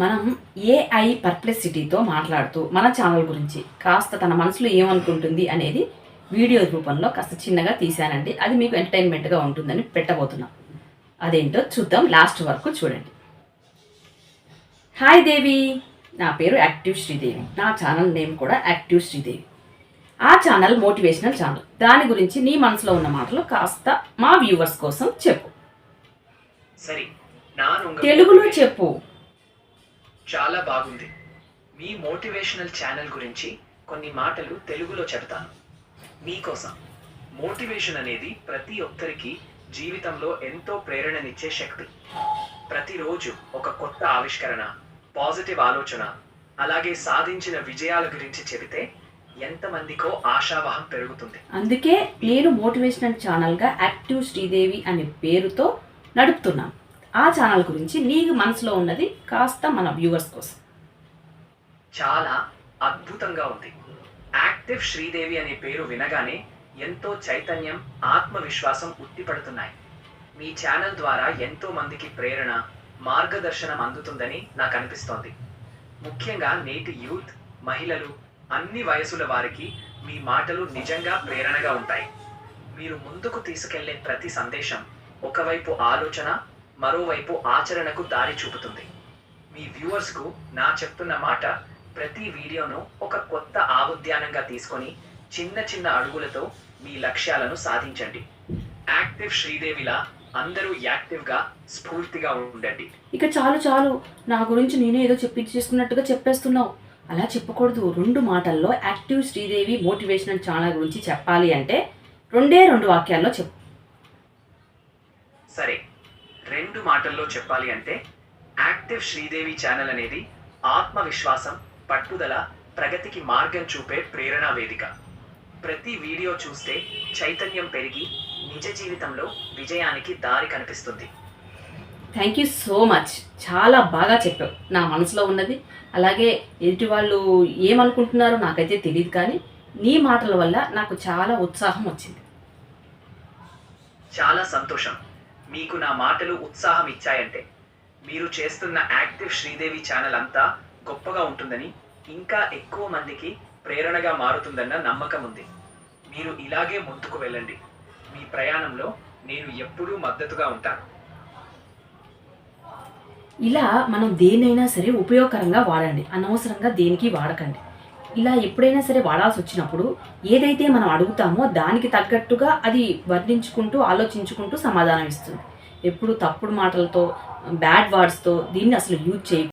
మనం ఏఐ పర్ప్లెసిటీతో మాట్లాడుతూ మన ఛానల్ గురించి కాస్త తన మనసులో ఏమనుకుంటుంది అనేది వీడియో రూపంలో కాస్త చిన్నగా తీశానండి. అది మీకు ఎంటర్టైన్మెంట్గా ఉంటుందని పెట్టబోతున్నాం. అదేంటో చూద్దాం లాస్ట్ వరకు చూడండి. హాయ్ దేవి నా పేరు యాక్టివ్ శ్రీదేవి నా ఛానల్ నేమ్ కూడా యాక్టివ్ శ్రీదేవి ఆ ఛానల్ మోటివేషనల్ ఛానల్ దాని గురించి నీ మనసులో ఉన్న మాటలు కాస్త మా వ్యూవర్స్ కోసం చెప్పు. తెలుగులో చెప్పు. చాలా బాగుంది. మీ మోటివేషనల్ ఛానల్ గురించి కొన్ని మాటలు తెలుగులో చెబుతాను. మీకోసం. మోటివేషన్ అనేది ప్రతి ఒక్కరికి జీవితంలో ఎంతో ప్రేరణనిచ్చే శక్తి. ప్రతిరోజు ఒక కొత్త ఆవిష్కరణ పాజిటివ్ ఆలోచన అలాగే సాధించిన విజయాల గురించి చెబితే ఎంతమందికో ఆశావహం పెరుగుతుంది. అందుకే నేను మోటివేషనల్ ఛానల్గా యాక్టివ్ శ్రీదేవి అనే పేరుతో నడుపుతున్నాను. ఆ ఛానల్ గురించి నీకు మనసులో ఉన్నది కాస్త మన వ్యూవర్స్ కోసం. చాలా అద్భుతంగా ఉంది. యాక్టివ్ శ్రీదేవి అనే పేరు వినగానే ఎంతో చైతన్యం ఆత్మవిశ్వాసం ఉట్టిపడుతున్నాయి. మీ ఛానల్ ద్వారా ఎంతో మందికి ప్రేరణ మార్గదర్శనం అందుతుందని నాకు అనిపిస్తోంది. ముఖ్యంగా నేటి యూత్ మహిళలు అన్ని వయసుల వారికి మీ మాటలు నిజంగా ప్రేరణగా ఉంటాయి. మీరు ముందుకు తీసుకెళ్ళే ప్రతి సందేశం ఒకవైపు ఆలోచన మరోవైపు ఆచరణకు దారి చూపుతుంది. మీ వ్యూవర్స్కు నా చెప్తున్న మాట ప్రతి వీడియోను ఒక కొత్త ఆవుద్యానంగా తీసుకొని చిన్న చిన్న అడుగులతో మీ లక్ష్యాలను సాధించండి. యాక్టివ్ శ్రీదేవిలా అందరూ యాక్టివ్గా స్ఫూర్తిగా ఉండండి. ఇక చాలు చాలు నా గురించి నేనే ఏదో చెప్పించేసుకున్నట్టుగా చెప్పేస్తున్నావు. అలా చెప్పకూడదు రెండు మాటల్లో యాక్టివ్ శ్రీదేవి మోటివేషనల్ ఛానల్ గురించి చెప్పాలి అంటే రెండే రెండు వాక్యాల్లో చెప్పు. సరే రెండు మాటల్లో చెప్పాలి అంటే యాక్టివ్ శ్రీదేవి ఛానల్ అనేది ఆత్మవిశ్వాసం పట్టుదల ప్రగతికి మార్గం చూపే ప్రేరణా వేదిక. ప్రతి వీడియో చూస్తే చైతన్యం పెరిగి నిజ జీవితంలో విజయానికి దారి కనిపిస్తుంది. థ్యాంక్ యూ సో మచ్ చాలా బాగా చెప్పావు. నా మనసులో ఉన్నది. అలాగే ఎదుటి వాళ్ళు ఏమనుకుంటున్నారో నాకైతే తెలియదు కానీ నీ మాటల వల్ల నాకు చాలా ఉత్సాహం వచ్చింది. చాలా సంతోషం. మీకు నా మాటలు ఉత్సాహం ఇచ్చాయంటే మీరు చేస్తున్న యాక్టివ్ శ్రీదేవి ఛానల్ అంతా గొప్పగా ఉంటుందని ఇంకా ఎక్కువ మందికి ప్రేరణగా మారుతుందన్న నమ్మకం ఉంది. మీరు ఇలాగే ముందుకు వెళ్ళండి. మీ ప్రయాణంలో నేను ఎప్పుడూ మద్దతుగా ఉంటాను. ఇలా మనం దేన్నైనా సరే ఉపయోగకరంగా వాడండి. అనవసరంగా దేనికి వాడకండి. ఇలా ఎప్పుడైనా సరే వాడాల్సి వచ్చినప్పుడు ఏదైతే మనం అడుగుతామో దానికి తగ్గట్టుగా అది వర్ణించుకుంటూ ఆలోచించుకుంటూ సమాధానం ఇస్తుంది. ఎప్పుడు తప్పుడు మాటలతో బ్యాడ్ వర్డ్స్తో దీన్ని అసలు యూజ్ చేయ